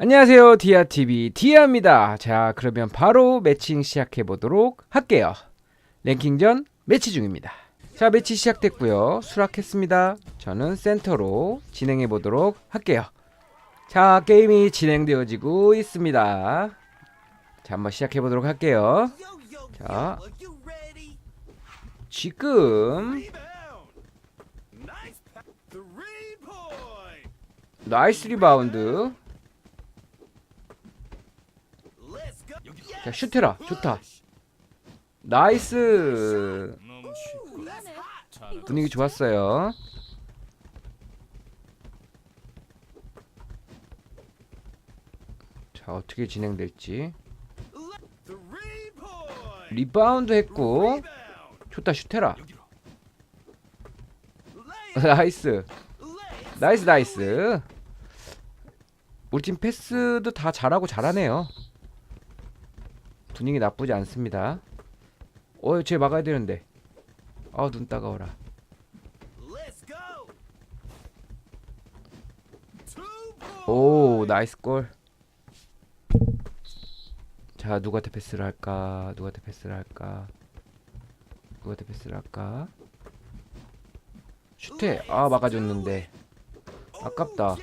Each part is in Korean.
안녕하세요. 디아TV 디아입니다. 자 그러면 바로 매칭 시작해 보도록 할게요. 랭킹전 매치 중입니다. 자 매치 시작됐고요. 수락했습니다. 저는 센터로 진행해 보도록 할게요. 자 게임이 진행되어지고 있습니다. 자 한번 시작해 보도록 할게요. 자 지금 나이스 리바운드 자 슈테라 좋다. 나이스. 분위기 좋았어요. 자 어떻게 진행될지. 리바운드 했고. 좋다 슈테라. 나이스. 나이스 나이스. 우리 팀 패스도 다 잘하고 잘하네요 분위기 나쁘지 않습니다 어 쟤 막아야 되는데 아 눈 따가워라 오 나이스 골. 자 누구한테 패스를 할까? 누구한테 패스를 할까? 누구한테 패스를 할까? 슈테 아 막아줬는데 아깝다.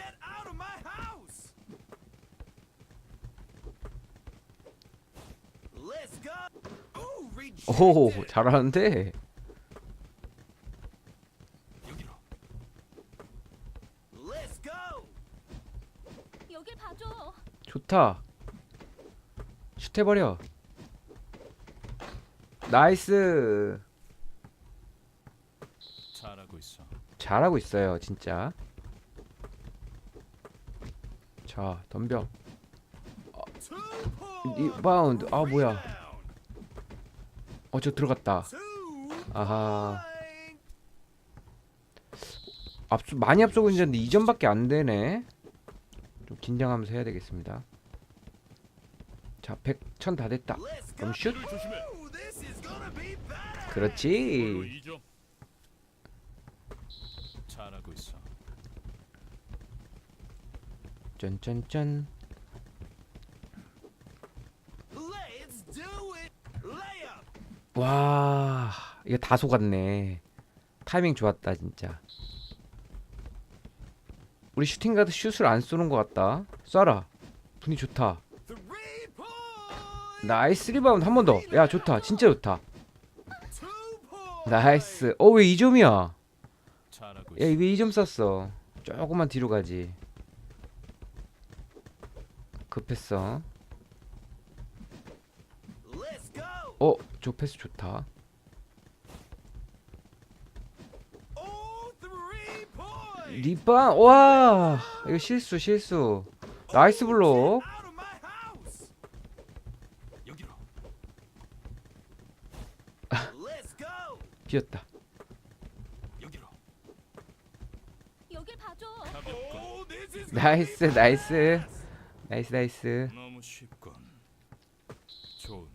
오 잘하는데 봐줘. 좋다. 슈트해버려. 나이스. 잘하고 있어 잘하고 있어요, 진짜. 자, 덤벼. 아, 리바운드. 아, 뭐야. 어, 저 들어갔다. 아하. 앞서 많이 앞서고 있는데 2점밖에 안 되네. 좀 긴장하면서 해야 되겠습니다. 자, 100, 1000다 됐다. 그럼 슛. 그렇지. 2점 잘하고 있어 짠짠짠. 와, 이거 다 속았네. 타이밍 좋았다, 진짜. 우리 슈팅 가드 슛을 안 쏘는 것 같다. 쏴라. 분위 좋다. 나이스 리바운드 한 번 더. 야, 좋다. 진짜 좋다. 나이스. 어, 왜 2점이야? 잘하고 야, 왜 2점 쐈어? 조금만 뒤로 가지. 급했어. 어, 저 패스 좋다. 리바, 와, 이거 실수, 실수. 나이스 블록. 여기로 비었다. 여기로 여길 봐줘. 가볍군 나이스, 나이스. 나이스, 나이스. 너무 쉽군 좋은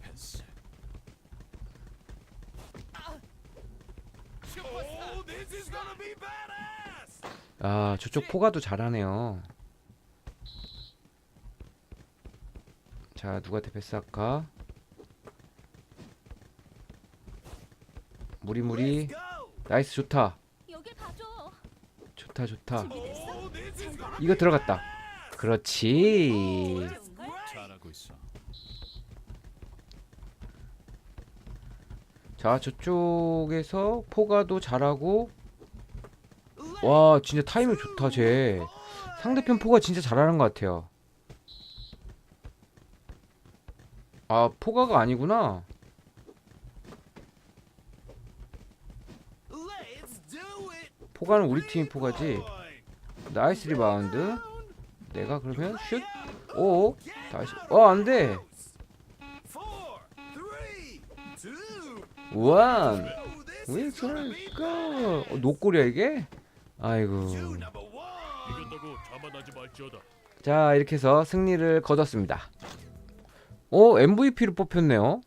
패스 아, 저쪽 포가도 잘하네요. 자, 누구한테 패스 할까? 무리 무리. 나이스, 좋다. 여길 봐줘. 좋다, 좋다. 잘 가. 이거 들어갔다. 그렇지. 잘하고 있어 자, 저쪽에서 포가도 잘하고. 와, 진짜 타이밍 좋다, 쟤. 상대편 포가 진짜 잘하는 것 같아요. 아, 포가가 아니구나. 포가는 우리 팀이 포가지. 나이스 리바운드. 내가 그러면 슛. 오, 다시. 어, 안 돼. 원. 왜 저럴까? 어, 노골이야 이게? 아이고. 자 이렇게 해서 승리를 거뒀습니다. 오 MVP를 뽑혔네요.